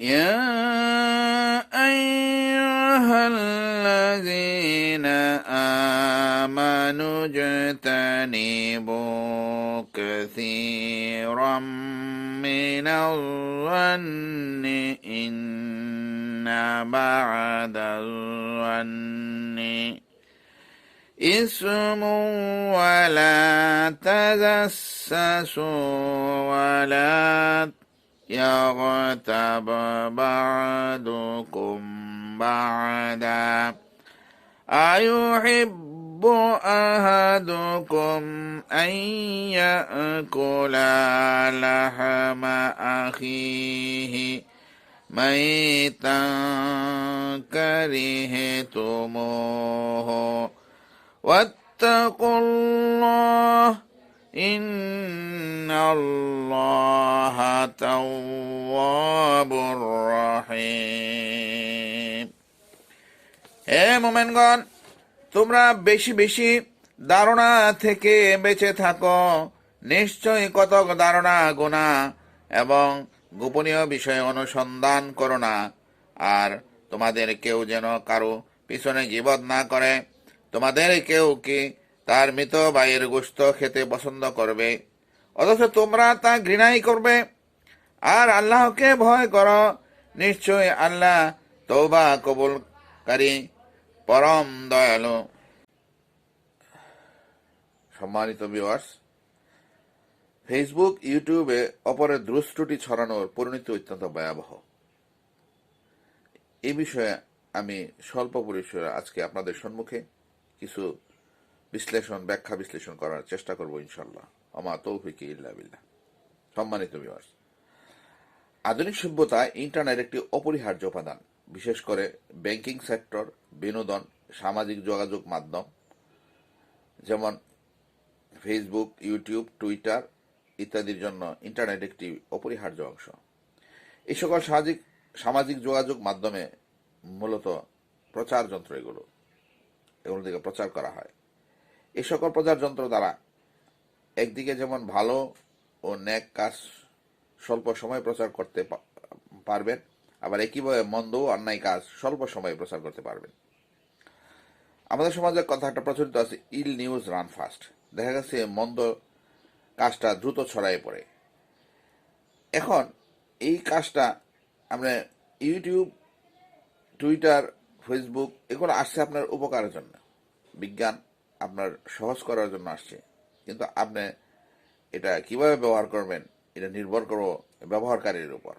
يا أيها الذين آمنوا اجتنبوا كثيرا من الظن. إن بعد الظن إثم ولا تجسسوا ولا يغتب بعضكم بعدا. أيحب أحدكم أن يأكل لحم أخيه ميتا كرهتموه. واتقوا الله إن الله تواب رحيم হে মোমেনগণ তোমরা বেশি বেশি ধারণা থেকে বেঁচে থাকো নিশ্চয়ই কতক ধারণা গোনা এবং গোপনীয় বিষয়ে অনুসন্ধান করো না আর তোমাদের কেউ যেন কারো পিছনে জীবত না করে তোমাদের কেউ কি তার মৃত ভাইয়ের গোস্ত খেতে পছন্দ করবে। অথচ তোমরা তা ঘৃণাই করবে। আর আল্লাহকে ভয় করো। নিশ্চয় আল্লাহ তৌবা কবুলকারী, পরম দয়ালু। সম্মানিত ভিউয়ার্স ফেসবুক ইউটিউবে অপরের দুষ্টুটি ছড়ানোর পরিণতি অত্যন্ত ভয়াবহ। এ বিষয়ে আমি স্বল্প পরিসরে আজকে আপনাদের সম্মুখে কিছু বিশ্লেষণ, ব্যাখ্যা বিশ্লেষণ করার চেষ্টা করব ইনশাল্লাহ আমা তৌফিক ইল্লা সম্মানিত বিবাস আধুনিক সভ্যতায় ইন্টারনেট একটি অপরিহার্য উপাদান। বিশেষ করে ব্যাংকিং সেক্টর বিনোদন, সামাজিক যোগাযোগ মাধ্যম, যেমন ফেসবুক ইউটিউব টুইটার ইত্যাদির জন্য ইন্টারনেট একটি অপরিহার্য অংশ। এই সকল সামাজিক সামাজিক যোগাযোগ মাধ্যমে মূলত প্রচার যন্ত্র এগুলো এগুলো থেকে প্রচার করা হয়। এই সকল প্রচার যন্ত্র দ্বারা একদিকে যেমন ভালো ও ন্যাক কাজ স্বল্প সময় প্রচার করতে পারবেন, আবার একইভাবে মন্দ ও অন্যায় কাজ স্বল্প সময়ে প্রচার করতে পারবেন। আমাদের সমাজে কথা একটা প্রচলিত আছে, ইল নিউজ রান ফাস্ট। দেখা গেছে মন্দ কাজটা দ্রুত ছড়ায় পড়ে। এখন এই কাজটা আমরা ইউটিউব, টুইটার, ফেসবুক, এগুলো আসছে আপনার উপকারের জন্য। বিজ্ঞান আপনার সহজ করার জন্য আসছে। কিন্তু আপনি এটা কীভাবে ব্যবহার করবেন, এটা নির্ভর করো ব্যবহারকারীর উপর।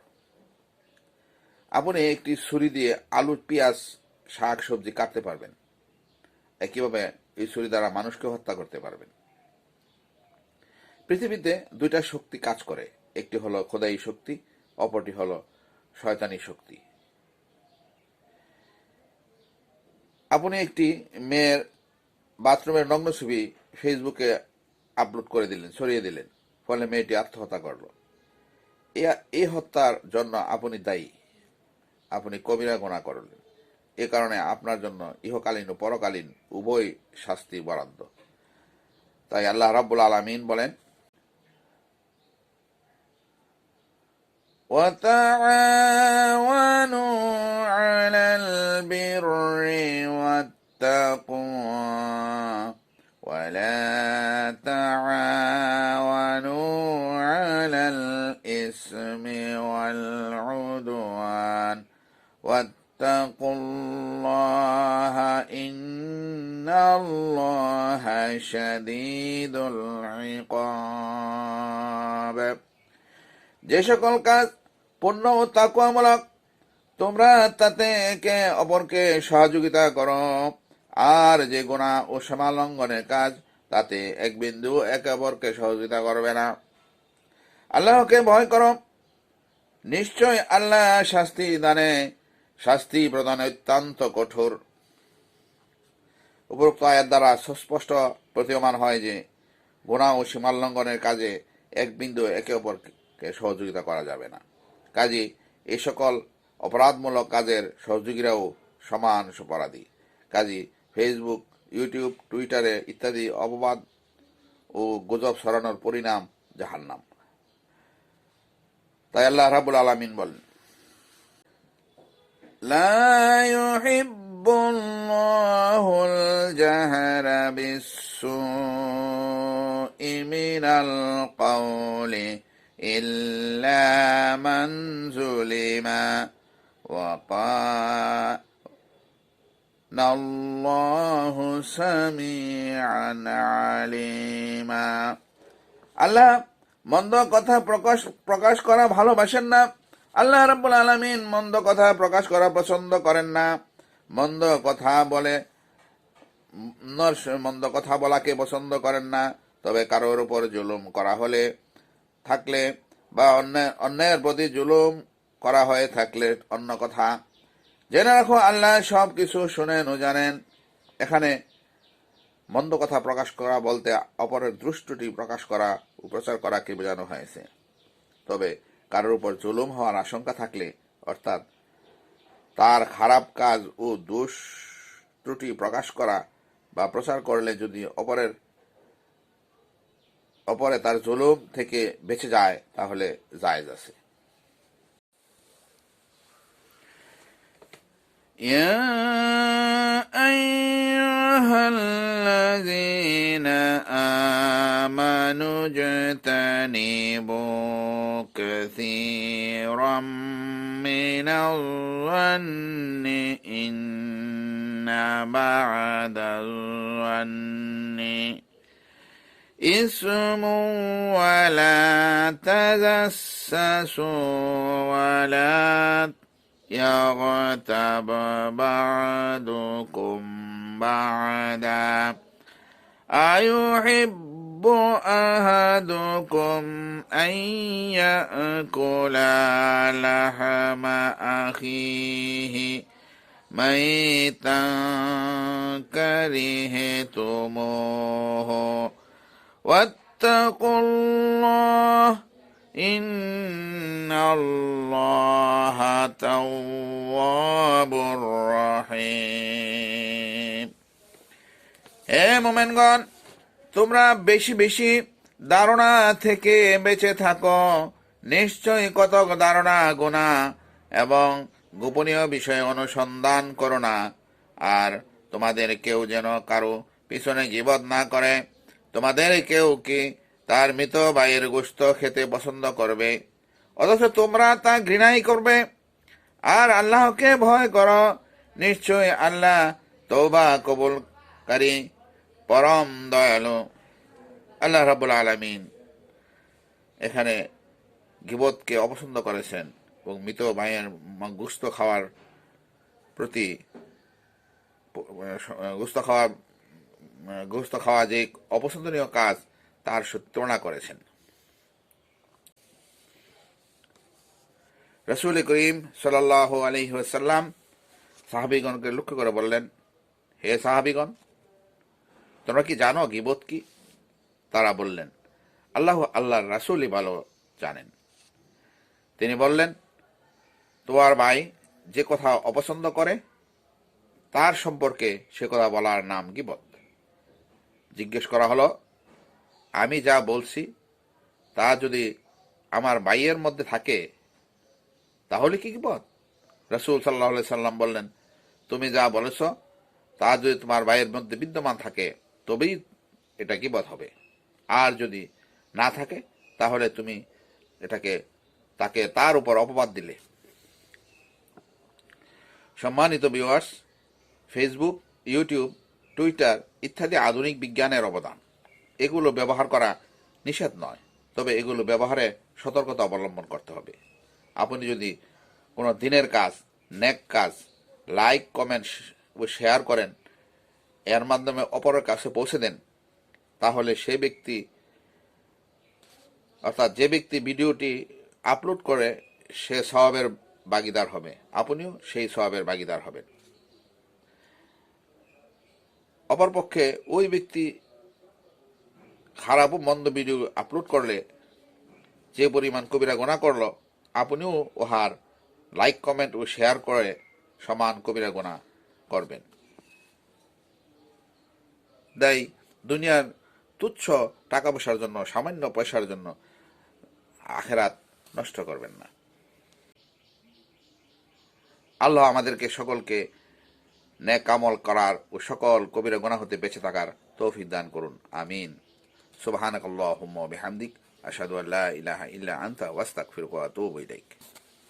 আপনি একটি ছুরি দিয়ে আলু পেঁয়াজ, শাক, সবজি কাটতে পারবেন। একইভাবে এই ছুরি দ্বারা মানুষকে হত্যা করতে পারবেন। পৃথিবীতে দুইটা শক্তি কাজ করে। একটি হলো খোদাই শক্তি, অপরটি হলো শয়তানি শক্তি। আপনি একটি মেয়ের বাথরুমের নগ্ন ছবি ফেসবুকে আপলোড করে দিলেন ছড়িয়ে দিলেন ফলে মেয়েটি আত্মহত্যা করল এ- এই হত্যার জন্য আপনি দায়ী আপনি কবিরা গোনা করলেন এ কারণে আপনার জন্য ইহকালীন ও পরকালীন উভয় শাস্তি বরাদ্দ তাই আল্লাহ রাব্বুল আলামিন বলেন وتعاونوا على البر الإثم والعدوان واتقوا الله إن الله شديد العقاب যে সকল কাজ পূর্ণ ও তাকুয়ামূলক তোমরা তাতে একে অপরকে সহযোগিতা করো আর যে গুণা ও সীমালঙ্ঘনের কাজ তাতে এক বিন্দু একে অপরকে সহযোগিতা করবে না আল্লাহকে ভয় করো। নিশ্চয় আল্লাহ শাস্তি দানে, শাস্তি প্রদানে অত্যন্ত কঠোর। উপরোক্ত আয়ের দ্বারা সুস্পষ্ট প্রতীয়মান হয় যে, গুণা ও সীমালঙ্ঘনের কাজে এক বিন্দু একে অপরকে সহযোগিতা করা যাবে না। কাজে এই সকল অপরাধমূলক কাজের সহযোগীরাও সমান অপরাধী কাজী ফেসবুক, ইউটিউব, টুইটারে ইত্যাদি অপবাদ ও গুজব সরানোর পরিণাম জাহান্নাম। তাই আল্লাহ রাবুল আলমিন বলেন لا يحب الله الجهر بالسوء من القول إلا من ظلم وقال الله سميعا عليما আল্লাহ মন্দ কথা প্রকাশ প্রকাশ করা ভালোবাসেন না। আল্লাহ রাব্বুল আলামিন মন্দ কথা প্রকাশ করা পছন্দ করেন না। মন্দ কথা বলে মন্দ কথা বলাকে পছন্দ করেন না। তবে কারোর উপর জুলুম করা হলে থাকলে বা অন্যায় অন্যায়ের প্রতি জুলুম করা হয়ে থাকলে অন্য কথা। জেনে রাখো, আল্লাহ সব কিছু শুনেন ও জানেন। এখানে মন্দ কথা প্রকাশ করা বলতে অপরের দৃষ্টটি প্রকাশ করা ও প্রচার করাকে বোঝানো হয়েছে? তবে কারোর উপর জুলুম হওয়ার আশঙ্কা থাকলে, অর্থাৎ তার খারাপ কাজ ও দোষ ত্রুটি প্রকাশ করা বা প্রচার করলে যদি অপরের, অপরে তার জুলুম থেকে বেঁচে যায়, তাহলে জায়েজ আছে। يا أيها الذين آمنوا اجتنبوا كثيرا من الظن. إن بعد الظن اسم ولا تجسسوا ولا يغتب بعضكم بعدا. أيحب أحدكم أن يأكل لحم أخيه ميتا كرهتموه. واتقوا الله إن الله تواب رحيم. হে মোমেনগণ, তোমরা বেশি বেশি ধারণা থেকে বেঁচে থাকো। নিশ্চয়ই কতক ধারণা গোনা এবং গোপনীয় বিষয়ে অনুসন্ধান করো না। আর তোমাদের কেউ যেন কারও পিছনে গিবত না করে, তোমাদের কেউ কি তার মৃত ভাইয়ের গোস্ত খেতে পছন্দ করবে? অথচ তোমরা তা ঘৃণাই করবে। আর আল্লাহকে ভয় করো। নিশ্চয় আল্লাহ তৌবা কবুলকারী পরম দয়ালু। আল্লাহ রাবুল আলমিন এখানে গিবতকে অপছন্দ করেছেন এবং মৃত ভাইয়ের গুস্ত খাওয়ার প্রতি গুস্ত খাওয়া গুস্ত খাওয়া যে অপছন্দনীয় কাজ, তার তুলনা করেছেন। রসুল করিম সাল্লাহ আলহিহাসাল্লাম সাহাবিগণকে লক্ষ্য করে বললেন, হে সাহাবিগণ তোমরা কি জানো গিবত কি? তারা বললেন, আল্লাহ আল্লাহর রাসুলই ভালো জানেন। তিনি বললেন, তোমার ভাই যে কথা অপছন্দ করে, তার সম্পর্কে সে কথা বলার নাম গিবত। জিজ্ঞেস করা হলো, আমি যা বলছি, তা যদি আমার ভাইয়ের মধ্যে থাকে, তাহলে কি গিবত? রসুল সাল্লাহ সাল্লাম বললেন, তুমি যা বলেছ, তা যদি তোমার ভাইয়ের মধ্যে বিদ্যমান থাকে তবেই এটা গিবত হবে। আর যদি না থাকে, তাহলে তুমি এটাকে, তাকে তার উপর অপবাদ দিলে। সম্মানিত ভিউয়ার্স ফেসবুক ইউটিউব টুইটার ইত্যাদি আধুনিক বিজ্ঞানের অবদান। এগুলো ব্যবহার করা নিষেধ নয়, তবে এগুলো ব্যবহারে সতর্কতা অবলম্বন করতে হবে। আপনি যদি কোনো দিনের কাজ, নেক কাজ লাইক কমেন্ট শেয়ার করেন এর মাধ্যমে অপরের কাছে পৌঁছে দেন, তাহলে সে ব্যক্তি, অর্থাৎ যে ব্যক্তি ভিডিওটি আপলোড করে, সে স্বভাবের বাগিদার হবে। আপনিও সেই স্বভাবের বাগিদার হবেন। অপরপক্ষে ওই ব্যক্তি খারাপ মন্দ ভিডিও আপলোড করলে, যে পরিমাণ কবিরা গোনা করল, আপনিও ওহার লাইক, কমেন্ট ও শেয়ার করে সমান কবিরা গোনা করবেন। তাই দুনিয়ার তুচ্ছ টাকা পয়সার জন্য, সামান্য পয়সার জন্য আখেরাত নষ্ট করবেন না। আল্লাহ আমাদেরকে সকলকে ন্যাক করার ও সকল কবিরা গোনা হতে বেঁচে থাকার তৌফিক দান করুন। আমিন। সুবহানাকাল্লাহুম্মা বিহামদিক। আশহাদু আল্লা ইলাহা ইল্লা আনতা ওয়াস্তাগফিরুকা ওয়া আতুবু ইলাইক।